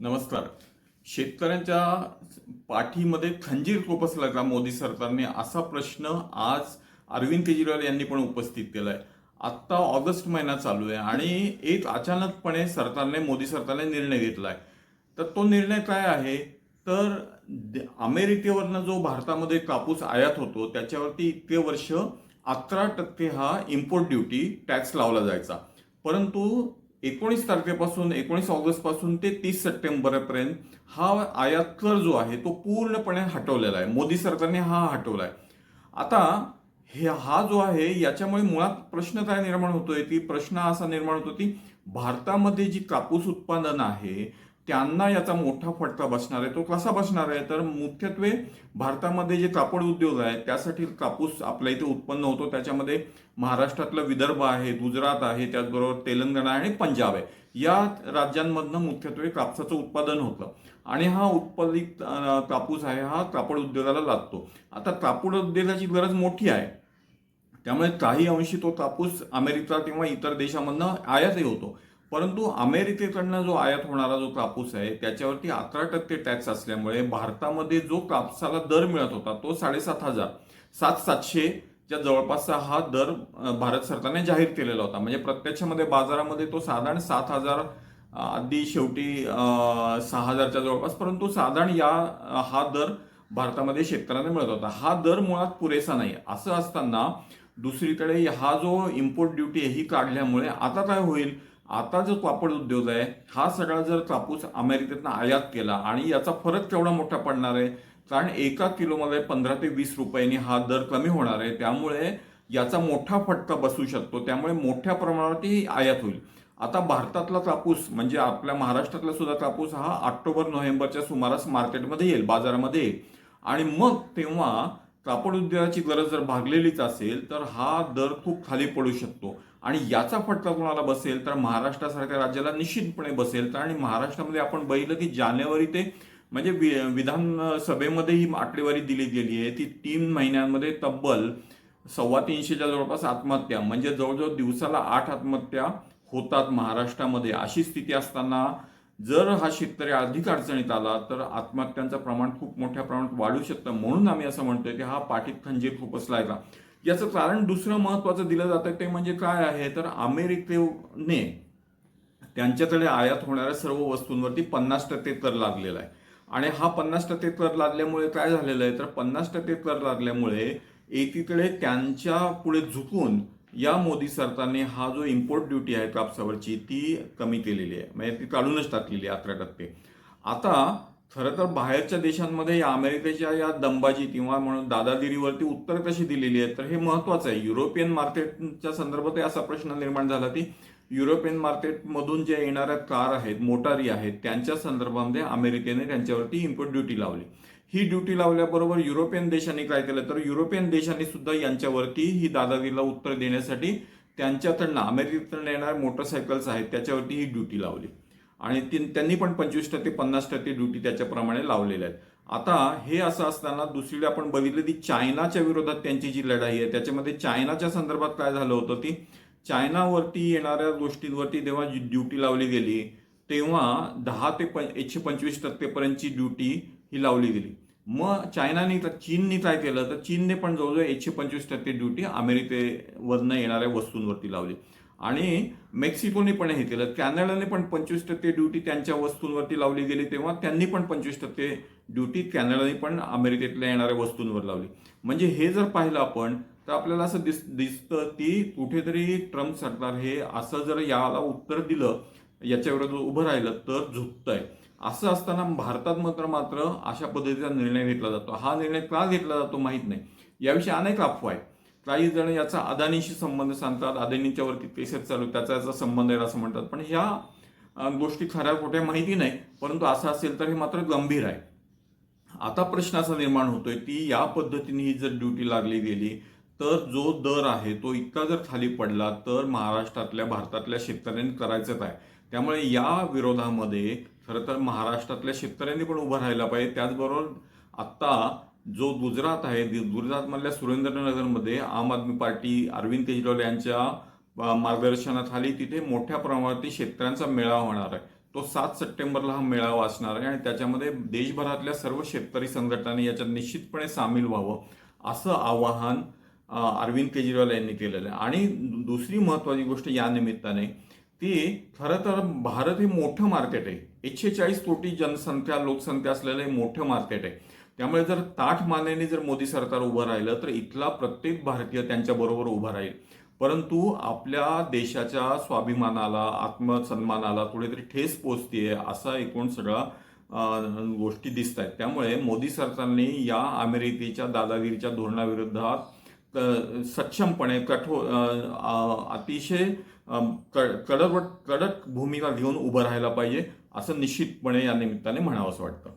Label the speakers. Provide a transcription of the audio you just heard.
Speaker 1: नमस्कार. शेतकऱ्यांच्या पाठीमध्ये खंजीर खुपसला का मोदी सरकारने असा प्रश्न आज अरविंद केजरीवाल यांनी पण उपस्थित केला आहे आत्ता ऑगस्ट महिना चालू आहे आणि एक अचानकपणे सरकारने मोदी सरकारने निर्णय घेतला आहे तर तो निर्णय काय आहे? तर अमेरिकेवरनं जो भारतामध्ये कापूस आयात होतो त्याच्यावरती इतके वर्ष अकरा टक्के हा इम्पोर्ट ड्युटी टॅक्स लावला जायचा. परंतु एकोणीस तारखेपासून एकोणीस ऑगस्टपासून ते तीस सप्टेंबरपर्यंत हा आयात कर जो आहे तो पूर्णपणे हटवलेला आहे. मोदी सरकारने हा हटवलाय. आता हे हा जो आहे याच्यामुळे मुळात प्रश्न काय निर्माण होतोय? की प्रश्न असा निर्माण होतो की भारतामध्ये जी कापूस उत्पादन आहे त्यांना याचा मोठा फटका बसणार आहे. तो कसा बसणार आहे? तर मुख्यत्वे भारतामध्ये जे कापड उद्योग आहे त्यासाठी कापूस आपल्या इथे उत्पन्न होतो. त्याच्यामध्ये महाराष्ट्रातलं विदर्भ आहे गुजरात आहे त्याचबरोबर तेलंगणा आणि पंजाब आहे. या राज्यांमधनं मुख्यत्वे कापसाचं उत्पादन होतं. आणि हा उत्पादित कापूस आहे हा कापड उद्योगाला लागतो. आता कापड उद्योगाची गरज मोठी आहे. त्यामुळे काही अंशी तो कापूस अमेरिका किंवा इतर देशामधनं आयातही होतो. परंतु अमेरिकेकडनं जो आयात होणारा जो कापूस आहे त्याच्यावरती अकरा टक्के टॅक्स असल्यामुळे भारतामध्ये जो कापसाला दर मिळत होता तो साडेसात हजार सात सातशे च्या जवळपासचा हा दर भारत सरकारने जाहीर केलेला होता. म्हणजे प्रत्यक्षामध्ये बाजारामध्ये तो साधारण सात हजार आधी अगदी शेवटी सहा हजारच्या जवळपास परंतु साधारण या हा दर भारतामध्ये शेतकऱ्यांना मिळत होता. हा दर मुळात पुरेसा नाही. असं असताना दुसरीकडे हा जो इम्पोर्ट ड्युटी ही काढल्यामुळे आता काय होईल? आता जो कापड उद्योग आहे हा सगळा जर कापूस अमेरिकेतनं आयात केला आणि याचा फरक केवढा मोठा पडणार आहे कारण एका किलोमध्ये पंधरा ते वीस रुपयांनी हा दर कमी होणार आहे. त्यामुळे याचा मोठा फटका बसू शकतो. त्यामुळे मोठ्या प्रमाणावरती आयात होईल. आता भारतातला कापूस म्हणजे आपल्या महाराष्ट्रातला सुद्धा कापूस हा ऑक्टोबर नोव्हेंबरच्या सुमारास मार्केटमध्ये येईल बाजारामध्ये येईल. आणि मग तेव्हा कापड उद्योगाची गरज जर भागलेलीच असेल तर हा दर खूप खाली पडू शकतो. आणि याचा फटका कोणाला बसेल तर महाराष्ट्रासारख्या राज्याला निश्चितपणे बसेल. तर आणि महाराष्ट्रामध्ये आपण बघितलं की जानेवारी ते म्हणजे वि- विधानसभेमध्ये ही आकडेवारी दिली गेली आहे. ती तीन महिन्यांमध्ये तब्बल सव्वा तीनशेच्या जवळपास आत्महत्या म्हणजे जवळजवळ दिवसाला आठ आत्महत्या होतात महाराष्ट्रामध्ये. अशी स्थिती असताना जर हा शेतकरी अधिक अडचणीत आला तर आत्महत्यांचं प्रमाण खूप मोठ्या प्रमाणात वाढू शकतं. म्हणून आम्ही असं म्हणतोय की हा पाठीत खंजीर खूप का याचं कारण दुसरं महत्वाचं दिलं जातं ते म्हणजे काय आहे? तर अमेरिकेने त्यांच्याकडे आयात होणाऱ्या सर्व वस्तूंवरती पन्नास टक्के कर लागलेला आहे. आणि हा पन्नास टक्के कर लागल्यामुळे काय झालेलं आहे? तर पन्नास टक्के कर लागल्यामुळे एकीकडे त्यांच्या पुढे झुकून या मोदी सरकारने हा जो इम्पोर्ट ड्युटी आहे कापसावरची ती कमी केलेली आहे. म्हणजे ती काढूनच टाकलेली आहे अकरा टक्के. आता खरं तर बाहेरच्या देशांमध्ये या अमेरिकेच्या या दंबाजी किंवा म्हणून दादागिरीवरती उत्तर कशी दिलेली आहे तर हे महत्वाचं आहे. युरोपियन मार्केटच्या संदर्भात असा प्रश्न निर्माण झाला की युरोपियन मार्केटमधून जे येणाऱ्या कार आहेत मोटारी आहेत त्यांच्या संदर्भामध्ये अमेरिकेने त्यांच्यावरती इम्पोर्ट ड्युटी लावली. ही ड्युटी लावल्याबरोबर युरोपियन देशांनी काय केलं? तर युरोपियन देशांनी सुद्धा यांच्यावरती ही दादागिरीला उत्तर देण्यासाठी त्यांच्याकडनं अमेरिकेकडनं येणाऱ्या मोटरसायकल्स आहेत त्याच्यावरती ही ड्युटी लावली. आणि ती- त्यांनी पण पंचवीस टक्के पन्नास टक्के ड्युटी त्याच्याप्रमाणे लावलेल्या आहेत. आता हे असं असताना दुसरीकडे आपण बघितलं ती चायनाच्या विरोधात त्यांची जी लढाई आहे त्याच्यामध्ये चायनाच्या संदर्भात काय झालं होतं ती चायनावरती येणाऱ्या गोष्टींवरती जेव्हा जी ड्युटी लावली गेली तेव्हा दहा ते प एकशे पंचवीस टक्केपर्यंतची ड्युटी ही लावली गेली. मग चायनाने तर चीनने काय केलं तर चीनने पण जवळजवळ एकशे पंचवीस टक्के ड्युटी अमेरिकेवरनं येणाऱ्या वस्तूंवरती लावली. आणि मेक्सिकोने पण हे केलं. कॅनडाने पण पंचवीस टक्के ड्युटी त्यांच्या वस्तूंवरती लावली गेली तेव्हा त्यांनी पण पंचवीस टक्के ड्युटी कॅनडाने पण अमेरिकेतल्या येणाऱ्या वस्तूंवर लावली. म्हणजे हे जर पाहिलं आपण तर आपल्याला असं दिस दिसतं की कुठेतरी ट्रम्प सरकार हे असं जर याला उत्तर दिलं याच्याविरोधात उभं राहिलं तर झुकतंय. असं असताना भारतात मात्र मात्र अशा पद्धतीचा निर्णय घेतला जातो. हा निर्णय का घेतला जातो माहीत नाही. याविषयी अनेक अफवा आहे काही जण याचा अदानीशी संबंध सांगतात. अदानीच्या वरती केसेस चालू त्याचा याचा संबंध आहे असं म्हणतात. पण ह्या गोष्टी खऱ्या खोट्या माहिती नाही. परंतु असं असेल तर हे मात्र गंभीर आहे. आता प्रश्न असा निर्माण होतोय की या पद्धतीने ही जर ड्युटी लागली गेली तर जो दर आहे तो इतका जर खाली पडला तर महाराष्ट्रातल्या भारतातल्या शेतकऱ्यांनी करायचंच आहे. त्यामुळे या विरोधामध्ये खरं तर महाराष्ट्रातल्या शेतकऱ्यांनी पण उभं राहायला पाहिजे. त्याचबरोबर आत्ता जो गुजरात आहे गुजरातमधल्या सुरेंद्रनगरमध्ये आम आदमी पार्टी अरविंद केजरीवाल यांच्या मार्गदर्शनाखाली तिथे मोठ्या प्रमाणावरती शेतकऱ्यांचा मेळावा होणार आहे. तो सात सप्टेंबरला हा मेळावा असणार आहे आणि त्याच्यामध्ये देशभरातल्या सर्व शेतकरी संघटनांनी याच्यात निश्चितपणे सामील व्हावं असं आवाहन अरविंद केजरीवाल यांनी केलेलं आहे. आणि दुसरी महत्त्वाची गोष्ट या निमित्ताने ती खरं तर भारत हे मोठं मार्केट आहे. एकशे चाळीस कोटी जनसंख्या लोकसंख्या असलेलं हे मोठं मार्केट आहे. त्यामुळे जर ताठ मानेने जर मोदी सरकार उभं राहिलं तर इथला प्रत्येक भारतीय त्यांच्याबरोबर उभा राहील. परंतु आपल्या देशाच्या स्वाभिमानाला आत्मसन्मानाला कुठेतरी ठेस पोचतीये असा एकूण सगळा गोष्टी दिसत आहेत त्यामुळे मोदी सरकारने या अमेरिकेच्या दादागिरीच्या धोरणाविरोधात सक्षमपणे कठोर अतिशय क- कडक कडक भूमिका घेऊन उभं राहायला पाहिजे असं निश्चितपणे या निमित्ताने म्हणावंसं वाटतं.